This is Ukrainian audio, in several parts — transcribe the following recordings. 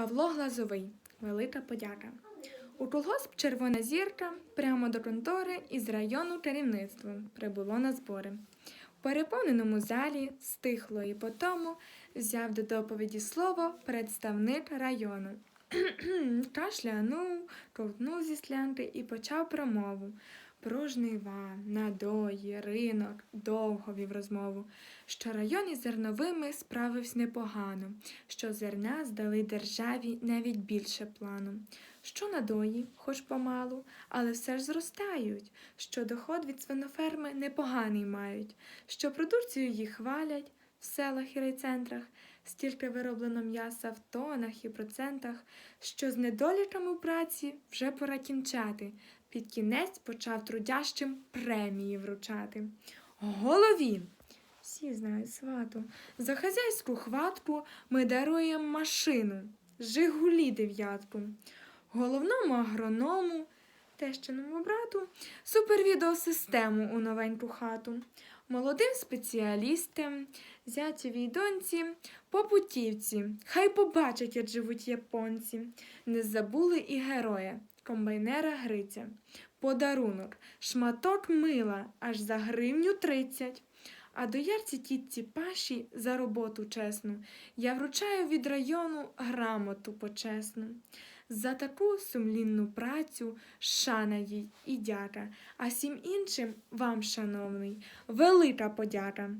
Павло Глазовий. Велика подяка. У колгосп Червона зірка прямо до контори із району керівництвом прибуло на збори. У переповненому залі стихло і потому взяв до доповіді слово представник району. Кашлянув, ковтнув зі склянки і почав промову. Про жнива, надої, ринок, довго вів розмову, що район із зерновими справився непогано, що зерна здали державі навіть більше плану. Що надої, хоч помалу, але все ж зростають, що доход від свиноферми непоганий мають, що продукцію їх хвалять в селах і райцентрах, стільки вироблено м'яса в тонах і процентах, що з недоліками в праці вже пора кінчати. Під кінець почав трудящим премії вручати. Голові! Всі знають свату. За хазяйську хватку ми даруємо машину, Жигулі дев'ятку. Головному агроному, тещиному брату, супервідеосистему у новеньку хату. Молодим спеціалістам, зятєвій доньці, побутівці, хай побачать, як живуть японці. Не забули і героя, комбайнера Гриця. Подарунок, шматок мила аж за гривню тридцять. А доярці тітці Паші за роботу чесну я вручаю від району грамоту почесну. За таку сумлінну працю шана їй і дяка, а всім іншим вам, шановний, велика подяка.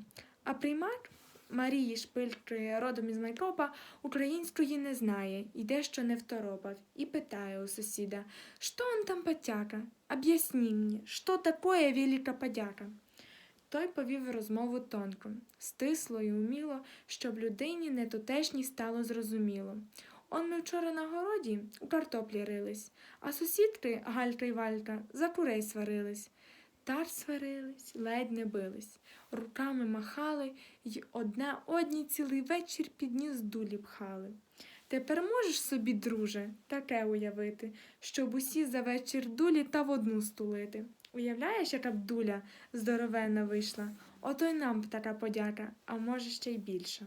А приймак Марії Шпильки, родом із Майкопа, української не знає і дещо не второпав, і питає у сусіда, що он там потяка? Об'ясні мені, що такое велика подяка? Той повів розмову тонко, стисло і уміло, щоб людині нетутешній стало зрозуміло. Он ми вчора на городі у картоплі рились, а сусідки Галька й Валька за курей сварились. Тар сварились, ледь не бились, руками махали й одне одній цілий вечір під ніс дулі пхали. Тепер можеш собі, друже, таке уявити, щоб усі за вечір дулі та в одну стулити. Уявляєш, яка б дуля здоровенна вийшла? Ото й нам б така подяка, а може ще й більше.